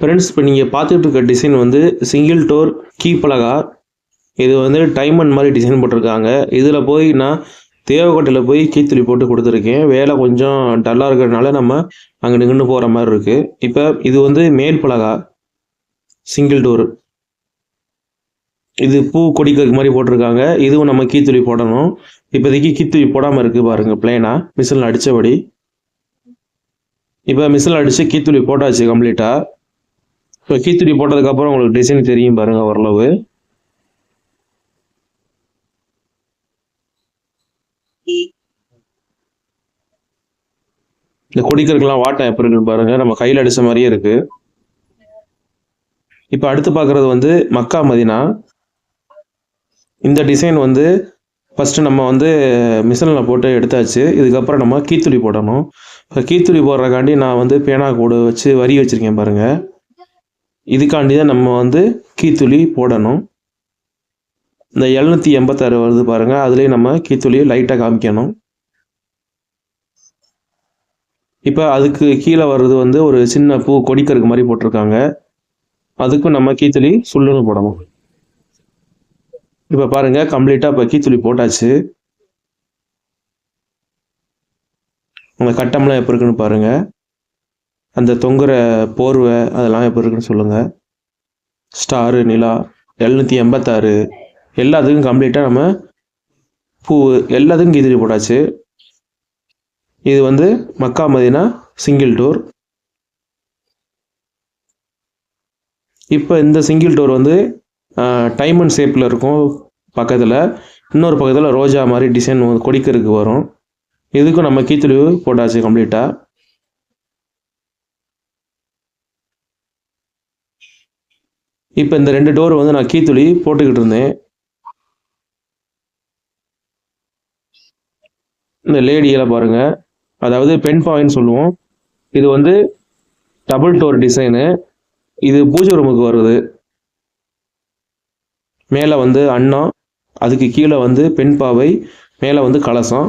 Friends இப்போ நீங்கள் பார்த்துட்டு இருக்க டிசைன் வந்து சிங்கிள் டோர் கீ பலகா இது வந்து டைமண்ட் மாதிரி டிசைன் போட்டிருக்காங்க. இதில் போய் நான் தேவக்கோட்டையில் போய் கீத்துளி போட்டு கொடுத்துருக்கேன். வேலை கொஞ்சம் டல்லாக இருக்கிறதுனால நம்ம அங்கே நின்று போகிற மாதிரி இருக்குது இப்போ இது வந்து மேல் பலகா சிங்கிள் டோர் இது பூ கொடிக்கிறது மாதிரி போட்டிருக்காங்க. இதுவும் நம்ம கீத்துளி போடணும். இப்போதைக்கு கீத்துளி போடாமல் இருக்குது பாருங்கள் பிளேனாக மிஷினில் அடித்தபடி இப்போ மிஷினில் அடித்து கீத்துளி போட்டாச்சு கம்ப்ளீட்டாக ஸோ கீத்துடி போட்டதுக்கப்புறம் உங்களுக்கு டிசைன் தெரியும் பாருங்கள் ஓரளவு. இந்த கொடிக்கருக்கெல்லாம் வாட்டம் எப்படி இருக்குன்னு பாருங்க. நம்ம கையில் அடித்த மாதிரியே இருக்கு. இப்போ அடுத்து பார்க்குறது வந்து மக்கா மதினா. இந்த டிசைன் வந்து ஃபஸ்ட்டு நம்ம வந்து மிஷினில் போட்டு எடுத்தாச்சு. இதுக்கப்புறம் நம்ம கீத்துளி போடணும். இப்போ கீத்துளி போடுறக்காண்டி நான் வந்து பேனா கூடு வச்சு வரி வச்சுருக்கேன் பாருங்கள் இதுக்காண்டி தான் நம்ம வந்து கீத்துளி போடணும். இந்த எழுநூற்றி எண்பத்தாறு வருது பாருங்கள் அதுலேயும் நம்ம கீத்துளியை லைட்டாக காமிக்கணும். இப்போ அதுக்கு கீழே வர்றது வந்து ஒரு சின்ன பூ கொடிக்கருக்கு மாதிரி போட்டிருக்காங்க. அதுக்கும் நம்ம கீத்துளி சுள்ளுன்னு போடணும். இப்போ பாருங்கள் கம்ப்ளீட்டாக இப்போ கீத்துளி போட்டாச்சு. உங்கள் கட்டம்லாம் எப்படி இருக்குன்னு பாருங்கள் அந்த தொங்குற போர்வை அதெல்லாம் எப்படி இருக்குன்னு சொல்லுங்க. ஸ்டாரு நிலா எழுநூற்றி எண்பத்தாறு. எல்லாத்துக்கும் கம்ப்ளீட்டாக நம்ம பூ எல்லாத்துக்கும் கீத்துளி போட்டாச்சு. இது வந்து மக்கா மதினா சிங்கிள் டோர் இப்போ இந்த சிங்கிள் டோர் வந்து டைமண்ட் ஷேப்பில் இருக்கும் பக்கத்தில். இன்னொரு பக்கத்தில் ரோஜா மாதிரி டிசைன் கொடிக்கருக்கு வரும். இதுக்கும் நம்ம கீத்துளி போட்டாச்சு கம்ப்ளீட்டாக இப்போ இந்த ரெண்டு டோர் வந்து நான் கீத்துளி போட்டுக்கிட்டு இருந்தேன் இந்த லேடியெல்லாம் பாருங்க. அதாவது பென் பாயின்னு சொல்லுவோம். இது வந்து டபுள் டோர் டிசைனு இது பூஜை ரூமுக்கு வருது. மேலே வந்து அண்ணா அதுக்கு கீழே வந்து பெண் பாவை மேலே வந்து கலசம்.